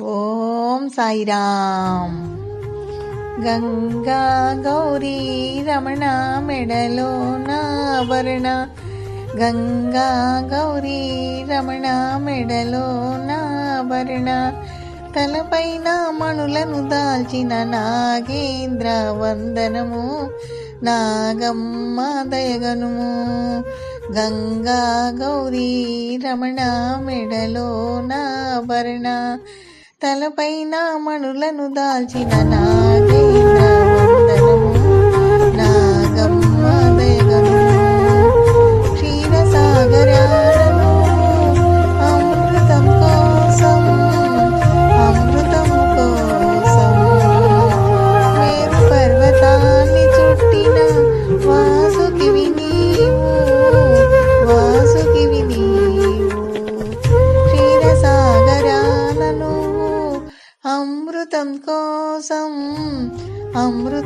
ఓం సాయిరామ్. గంగా గౌరీ రమణ మెడలో నాభరణ గంగా గౌరీ రమణ మెడలో నాభరణ తలపైన మణులను దాల్చిన నాగేంద్ర వందనము. నాగమ్మ దయగనుము. గంగా గౌరీ రమణ మెడలో నాభరణ తలపైన మణులను దాల్చిన నాగేంద్ర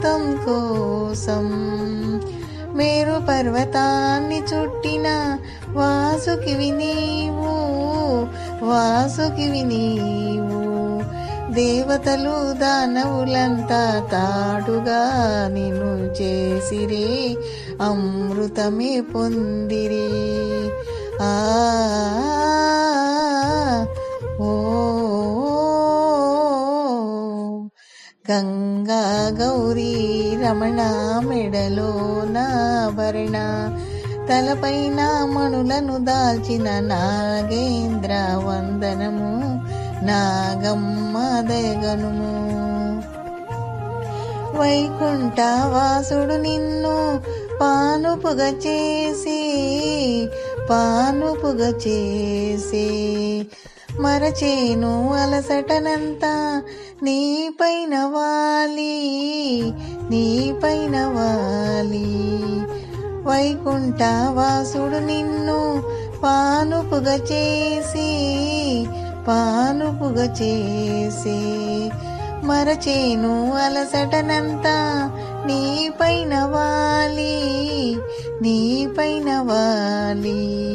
అమృతం కోసం. మేరు పర్వతాన్ని చుట్టిన వాసుకివి నీవు వాసుకివి నీవు దేవతలు దానవులంతా తాడుగా నిన్ను చేసిరే అమృతమే పొందిరి. ఆ గంగా గౌరీ రమణ మెడలో నాభరణ తలపైన మణులను దాల్చిన నాగేంద్ర వందనము నాగమ్మ దయగనుము వైకుంఠ వాసుడు నిన్ను పానుపుగ చేసి పానుపుగ చేసి మరచేను అలసటనంతా నీపైన వాలి నీపైన వాలి. వైకుంఠ వాసుడు నిన్ను పానుపుగా చేసి పానుపుగా చేసి. మరచేను అలసటనంతా నీపైన వాలి నీపైన వాలి.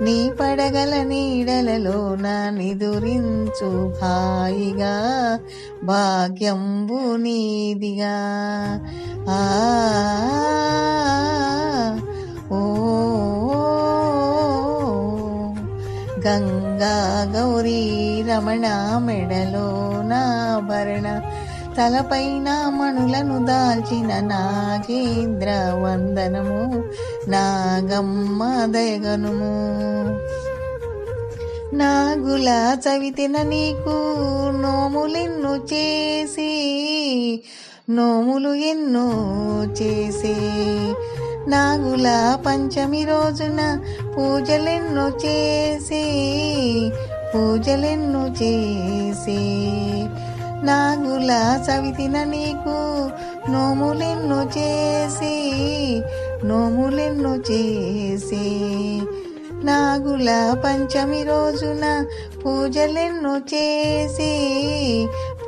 నీ పడగల నీడలలో నా నిదురించు హాయిగా భాగ్యంబు నీదిగా. ఆ ఓ గంగా గౌరీ రమణ మెడలో నా భరణ తలపైన మణులను దాల్చిన నాగేంద్ర వందనము నాగమ్మ దయగనుము. నాగుల చవితిన నీకు నోములెన్ను చేసి నోములు ఎన్నో చేసి. నాగుల పంచమి రోజున పూజలెన్నో చేసి పూజలెన్నో చేసి. నాగుల సవితిన నీకు నోములెన్ను చేసి నోములెన్ను చేసి. నాగుల పంచమి రోజున పూజలెన్ను చేసి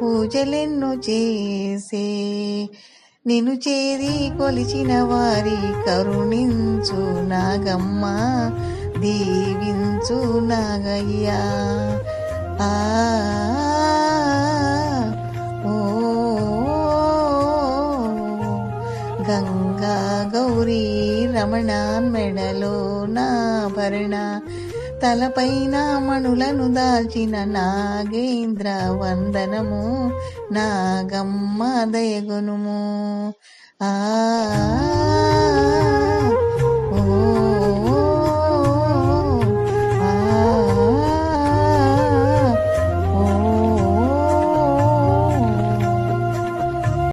పూజలెన్ను చేసి. నిన్ను చేరి కొలిచిన వారి కరుణించు నాగమ్మ దీవించు నాగయ్యా. ఆ రమణ మెడలో నాభరణ తలపైన మణులను దాల్చిన నాగేంద్ర వందనము. నాగమ్మ దయగునుము. ఆ ఓ